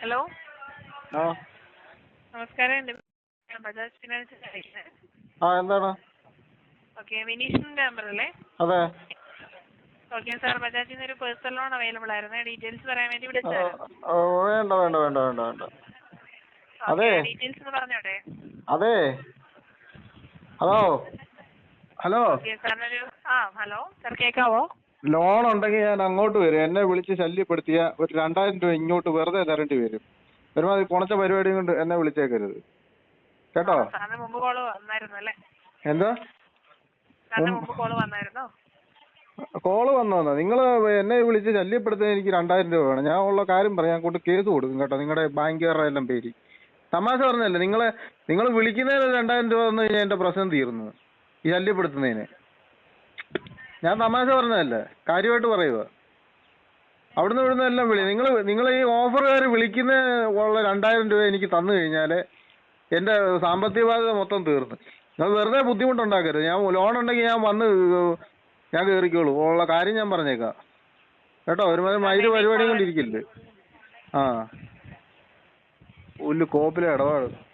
Hello നമസ്കാരം Bajaj finance ആ എന്താണ്? ഓക്കെ വിനീഷിന്റെ നമ്പർ അല്ലേ? അതെ. ഓക്കെ സാർ ബജാജിൽ ഒരു പേഴ്സണൽ ലോൺ അവൈലബിൾ ആയിരുന്നു. ഡീറ്റെയിൽസ് പറയാൻ വേണ്ടി വേണ്ട വേണ്ട വേണ്ട വേണ്ട വേണ്ട. അതെ. ഡീറ്റെയിൽസ് പറഞ്ഞോട്ടെ? അതെ. ഹലോ. ഹലോ. സാറിനൊരു ആ ഹലോ. സാർ കേൾക്കാവോ ലോൺ ഉണ്ടെങ്കിൽ ഞാൻ അങ്ങോട്ട് വരും. എന്നെ വിളിച്ച് ശല്യപ്പെടുത്തിയ ഒരു രണ്ടായിരം രൂപ ഇങ്ങോട്ട് വെറുതെ തരേണ്ടി വരും. ഒരുമാതിരി കുണച്ച പരിപാടിയും കൊണ്ട് എന്നെ വിളിച്ചേക്കരുത്. കേട്ടോ? എന്താ? കോൾ വന്നായിരുന്നോ? കോൾ നിങ്ങൾ എന്നെ വിളിച്ച് ശല്യപ്പെടുത്തുന്ന എനിക്ക് രണ്ടായിരം രൂപ വേണം. ഞാൻ ഉള്ള കാര്യം പറയാം. ഞാൻ കൊണ്ട് കേസ് കൊടുക്കും കേട്ടോ. നിങ്ങളുടെ ബാങ്കുകാരുടെ എല്ലാം പേര്. തമാശ പറഞ്ഞല്ലേ നിങ്ങളെ നിങ്ങൾ വിളിക്കുന്നതിന് രണ്ടായിരം രൂപ തന്നു കഴിഞ്ഞാൽ എന്റെ പ്രശ്നം തീർന്നു. ഈ ശല്യപ്പെടുത്തുന്നതിന്. ഞാൻ തമാശ പറഞ്ഞതല്ലേ? കാര്യമായിട്ട് പറയുക അവിടുന്ന് ഇവിടുന്ന് എല്ലാം വിളി. നിങ്ങൾ നിങ്ങൾ ഈ ഓഫറുകാർ വിളിക്കുന്ന ഉള്ള രണ്ടായിരം രൂപ എനിക്ക് തന്നു കഴിഞ്ഞാൽ എന്റെ സാമ്പത്തിക ബാധ്യത മൊത്തം തീർന്നു. നിങ്ങൾ വെറുതെ ബുദ്ധിമുട്ടുണ്ടാക്കരുത്. ഞാൻ ലോൺ ഉണ്ടെങ്കിൽ ഞാൻ വന്ന് ഞാൻ കയറിക്കോളൂ ഉള്ള കാര്യം ഞാൻ പറഞ്ഞേക്കാം. കേട്ടോ? ഒരുമാതിരി മയിൽ പരിപാടി കൊണ്ടിരിക്കില്ലേ? ആ. പുല്ല് കോപ്പിലെ ഇടപാട്.